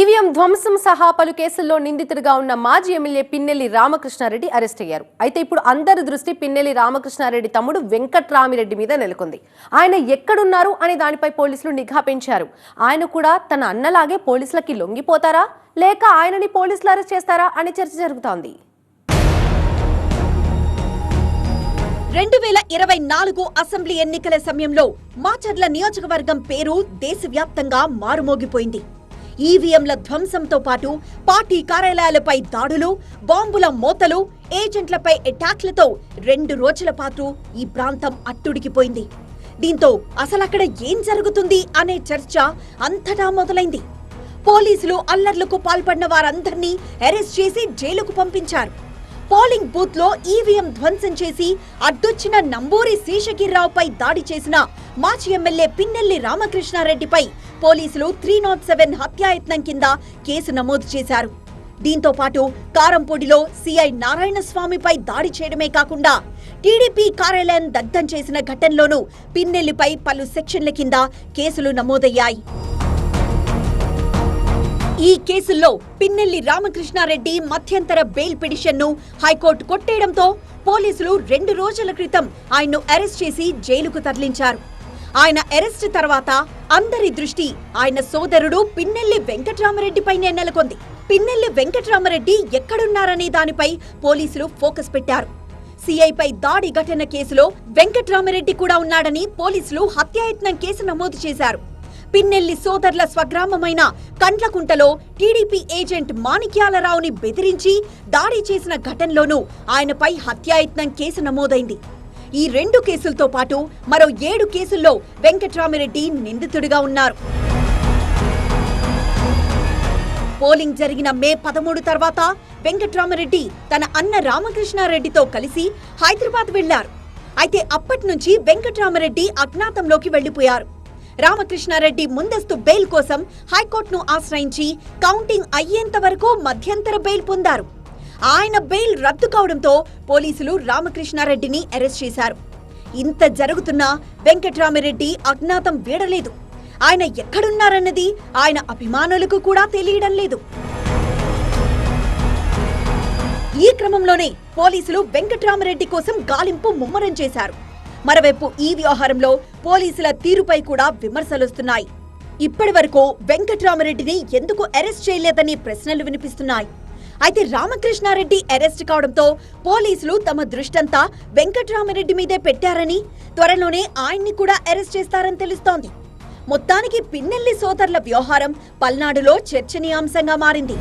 EVM ధ్వంసం సహా పలు కేసుల్లో నిందితుడిగా ఉన్న మాజీ ఎమ్మెల్యే పిన్నెల్లి రామకృష్ణారెడ్డి అరెస్ట్ అయ్యారు. అయితే ఇప్పుడు అందరి దృష్టి పిన్నెల్లి రామకృష్ణారెడ్డి తమ్ముడు వెంకట్రామిరెడ్డి మీద నెలకొంది. ఆయన ఎక్కడున్నారు అనే దానిపై పోలీసులు నిఘా పెంచారు. ఆయన కూడా తన అన్నలాగే పోలీసులకి లొంగిపోతారా? లేక ఆయనని పోలీసులు అరెస్ట్ చేస్తారా అనే చర్చ జరుగుతోంది. రెండు వేల ఇరవై నాలుగు అసెంబ్లీ ఎన్నికల సమయంలో మాచర్ల నియోజకవర్గం పేరు దేశవ్యాప్తంగా మారుమోగిపోయింది. ఈవీఎంల ధ్వంసంతో పాటు పార్టీ కార్యాలయాలపై దాడులు బాంబుల మోతలు ఏజెంట్లపై అటాక్లతో రెండు రోజుల పాటు ఈ ప్రాంతం అట్టుడికిపోయింది. దీంతో అసలక్కడ ఏం జరుగుతుంది అనే చర్చ అంతటా మొదలైంది. పోలీసులు అల్లర్లకు పాల్పడిన వారందర్నీ అరెస్ట్ చేసి జైలుకు పంపించారు. పోలింగ్ బూత్లో ఈవీఎం ధ్వంసం చేసి అడ్డొచ్చిన నంబూరి శేషగిరిరావుపై దాడి చేసిన మాజీ ఎమ్మెల్యే పిన్నెల్లి రామకృష్ణారెడ్డిపై పోలీసులు త్రీ నాట్ సెవెన్ హత్యాయత్నం కింద కేసు నమోదు చేశారు. దీంతో పాటు కారంపూడిలో సిఐ నారాయణస్వామిపై దాడి చేయడమే కాకుండా టీడీపీ కార్యాలయం దగ్ధం చేసిన ఘటనలోనూ పిన్నెల్లిపై పలు సెక్షన్ల కింద కేసులు నమోదయ్యాయి. ఈ కేసుల్లో పిన్నెల్లి రామకృష్ణారెడ్డి మధ్యంతర బెయిల్ పిటిషన్ను హైకోర్టు కొట్టేయడంతో పోలీసులు రెండు రోజుల క్రితం ఆయన్ను అరెస్ట్ చేసి జైలుకు తరలించారు. ఆయన అరెస్ట్ తర్వాత అందరి దృష్టి ఆయన సోదరుడు పిన్నెల్లి వెంకట్రామరెడ్డిపైనే నెలకొంది. పిన్నెల్లి వెంకట్రామరెడ్డి ఎక్కడున్నారనే దానిపై పోలీసులు ఫోకస్ పెట్టారు. సిఐపై దాడి ఘటన కేసులో వెంకట్రామరెడ్డి కూడా ఉన్నాడని పోలీసులు హత్యాయత్నం కేసు నమోదు చేశారు. పిన్నెల్లి సోదరుల స్వగ్రామమైన కండ్లకుంటలో టీడీపీ ఏజెంట్ మాణిక్యాలరావుని బెదిరించి దాడి చేసిన ఘటనలోనూ ఆయనపై హత్యాయత్నం కేసు నమోదైంది. ఈ రెండు కేసులతో పాటు మరో ఏడు కేసుల్లో వెంకట్రామిరెడ్డి నిందితుడిగా ఉన్నారు. పోలింగ్ జరిగిన మే పదమూడు తర్వాత వెంకట్రామరెడ్డి తన అన్న రామకృష్ణారెడ్డితో కలిసి హైదరాబాద్ వెళ్ళారు అయితే అప్పటి నుంచి వెంకట్రామరెడ్డి అజ్ఞాతంలోకి వెళ్ళిపోయారు రామకృష్ణారెడ్డి ముందస్తు బెయిల్ కోసం హైకోర్టును ఆశ్రయించి కౌంటింగ్ అయ్యేంత వరకు మధ్యంతర బెయిల్ పొందారు. ఆయన బెయిల్ రద్దు కావడంతో పోలీసులు రామకృష్ణారెడ్డిని అరెస్ట్ చేశారు. ఇంత జరుగుతున్నా వెంకట్రామిరెడ్డి అజ్ఞాతం వీడలేదు. ఆయన ఎక్కడున్నారన్నది ఆయన అభిమానులకు కూడా తెలియడం లేదు. ఈ క్రమంలోనే పోలీసులు వెంకట్రామరెడ్డి కోసం గాలింపు ముమ్మరం చేశారు. మరోవైపు ఈ వ్యవహారంలో పోలీసుల తీరుపై కూడా విమర్శలొస్తున్నాయి. ఇప్పటి వరకు వెంకట్రామరెడ్డిని ఎందుకు అరెస్ట్ చేయలేదని ప్రశ్నలు వినిపిస్తున్నాయి. అయితే రామకృష్ణారెడ్డి అరెస్ట్ కావడంతో పోలీసులు తమ దృష్టంతా వెంకట్రామరెడ్డి మీదే పెట్టారని త్వరలోనే ఆయన్ని కూడా అరెస్ట్ చేస్తారని తెలుస్తోంది. మొత్తానికి పిన్నెల్లి సోదరుల వ్యవహారం పల్నాడులో చర్చనీయాంశంగా మారింది.